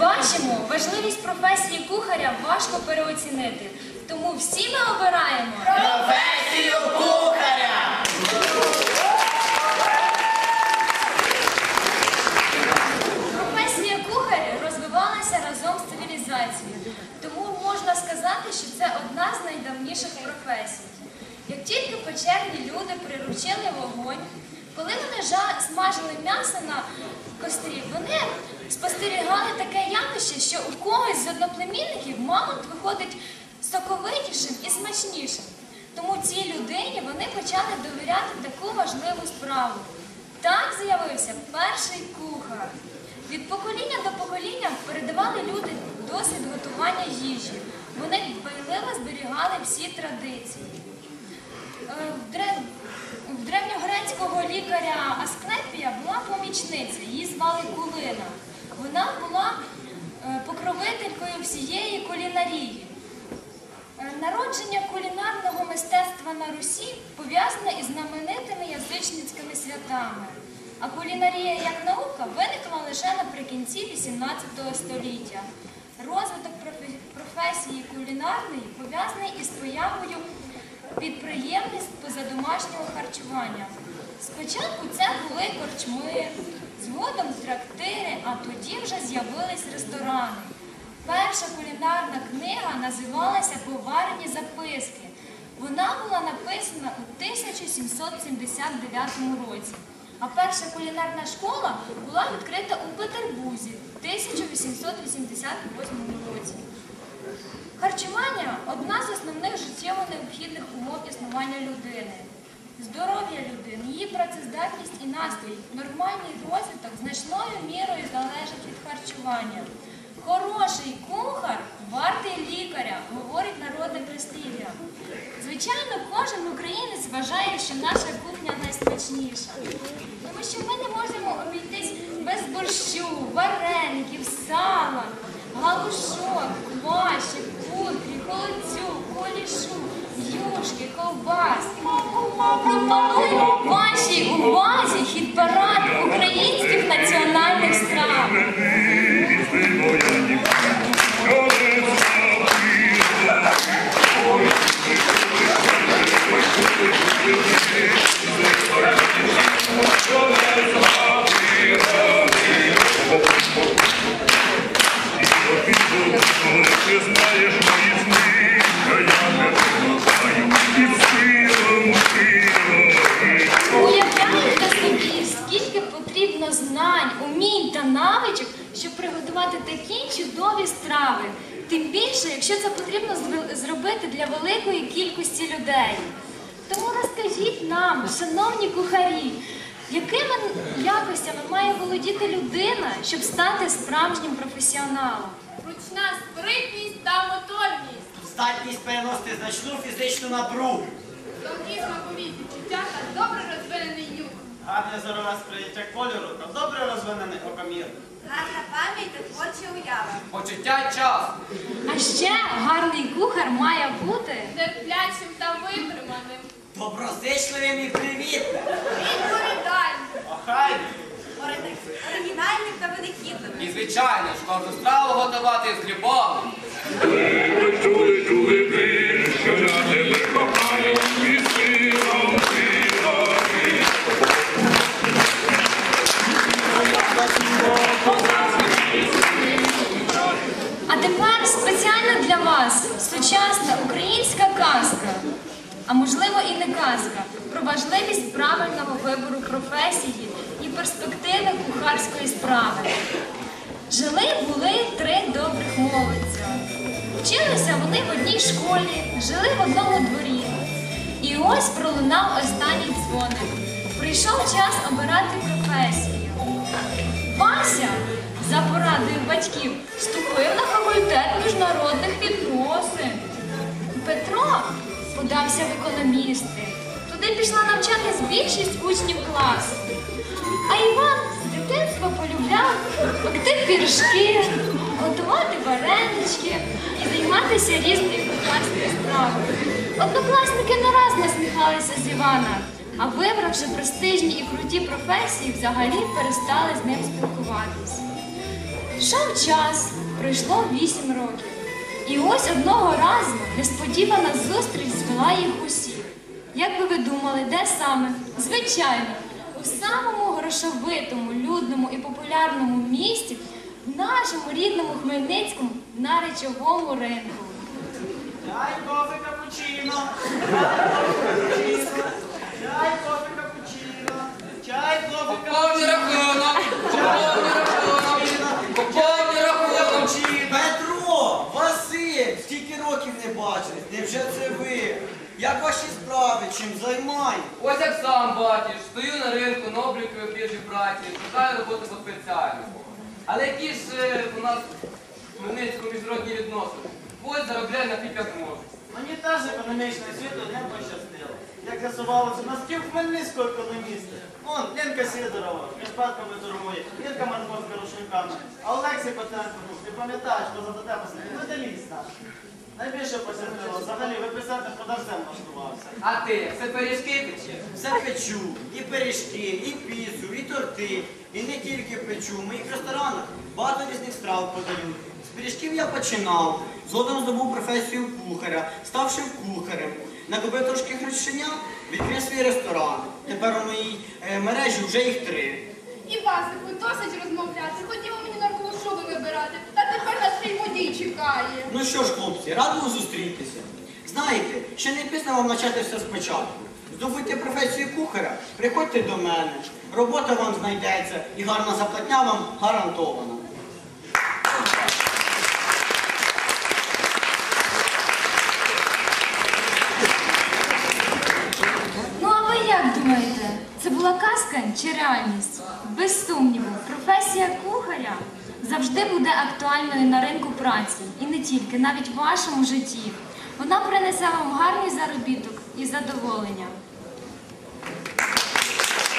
бачимо, важливість професії кухаря важко переоцінити. Тому всі ми обираємо професію кухаря! Професія кухаря розвивалася разом з цивілізацією. Тому можна сказати, що це одна з найдавніших професій. Як тільки печерні люди приручили вогонь, коли вони смажили м'ясо на кострі, вони спостерігали таке явище, що у когось з одноплемінників мамонт виходить соковитішим і смачнішим. Тому цій людині вони почали довіряти таку важливу справу. Так з'явився перший кухар. Від покоління до покоління передавали люди досвід готування їжі. Вони дбайливо зберігали всі традиції. Е, В древньогрецького лікаря Асклепія була помічниця, її звали Кулина. Вона була е, покровителькою всієї кулінарії. Е, Народження кулінарного мистецтва на Русі пов'язане із знаменитими язичницькими святами. А кулінарія як наука виникла лише наприкінці XVIII століття. Розвиток професії кулінарної пов'язаний із появою підприємництв позадомашнього харчування. Спочатку це були корчми, згодом трактири, а тоді вже з'явились ресторани. Перша кулінарна книга називалася Поварені записки. Вона була написана у 1779 році. А перша кулінарна школа була відкрита у Петербурзі в 1888 році. Харчування одна з основних життєво необхідних умов існування людини. Здоров'я людини, її працездатність і настрій, нормальний розвиток значною мірою залежить від харчування. Хороший кухар вартий лікаря, говорить народне прислів'я. Звичайно, кожен українець вважає, що наша кухня найсмачніша. Тому що ми не можемо обійтись без борщу, вареників, сала, галушок, кваші, путрі, холодцю, колішу, юшки, ковбаски, Пропоную щоб приготувати такі чудові страви. Тим більше, якщо це потрібно зробити для великої кількості людей. Тому розкажіть нам, шановні кухарі, якими якостями має володіти людина, щоб стати справжнім професіоналом? Ручна спритність та моторність. Здатність переносити значну фізичну напругу. Тонкі смакові відчуття та добре. Гарне зорове сприйняття кольору та добре розвинений окомір. Гарна пам'ять та творча уява. Почуття часу. А ще гарний кухар має бути Терплячим та витриманим. Доброзичливим і привітним. Відповідальним. Охайним. Ори- Оригінальним та винахідливим. І звичайно ж, кожну страву готувати з любов'ю. Перспективи кухарської справи. Жили були три добрих молодця. Вчилися вони в одній школі, жили в одному дворі. І ось пролунав останній дзвоник. Прийшов час обирати професію. Вася за порадою батьків вступив на факультет міжнародних відносин. Петро подався в економісти. Туди пішла навчатись більшість учнів класу. А Іван з дитинства полюбляв пекти піршки, готувати варенички і займатися різною кухарською справою. Однокласники не раз насміхалися з Івана, а вибравши престижні і круті професії, взагалі перестали з ним спілкуватись. Йшов час, пройшло вісім років. І ось одного разу несподівана зустріч звела їх усіх. Як би ви думали, де саме? Звичайно, у самому грошовитому, людному і популярному місті, в нашому рідному Хмельницькому на речовому ринку. Дай кофе капучино! Чай, кофе капучино! Чай, кофе капучино, рахунок! Поповний рахунок! Поповний рахунок! Петро! Василь! стільки років не бачили? Невже це ви? Як ваші Чим займаєтесь? Ось як сам бачиш, стою на ринку, на обліку біржі праці, шукаю роботу по спеціальності. Але які ж е, у нас в Хмельницькому міжнародні відносини? Ось заробляю на хліб як можу. Мені теж економічне світло не пощастило. Як з'ясувалося, у нас пів Хмельницького економіста. Вон, Ленка Сидорова, шпатками торгує, Ірка Марковська рушниками. А Олексій ну, ти пам'ятаєш, хто за тебе посадив? Металіст наш. Найбільше пощастило, взагалі виписати подождем влаштувався. А ти, як все пиріжки пече? Все печу, і пиріжки, і піцу, і торти. І не тільки печу. В моїх ресторанах багато різних страв подають. З пиріжків я починав, згодом здобув професію кухаря, ставши кухарем. Накопив трошки грошення, відкрив свій ресторан. Тепер у моїй е, мережі вже їх три. І Васику, досить розмовляти. Ходімо мені на шубу вибирати. Та тепер водій чекає. Ну що ж, хлопці, радимо зустрітися. Знаєте, ще не пізно вам почати все спочатку. Здобудьте професію кухаря, приходьте до мене. Робота вам знайдеться і гарна заплатня вам гарантована. Ну а ви як думаєте, це була казка чи реальність? Без сумніву, професія кухаря завжди буде актуальною на ринку праці і не тільки, навіть в вашому житті. Вона принесе вам гарний заробіток і задоволення.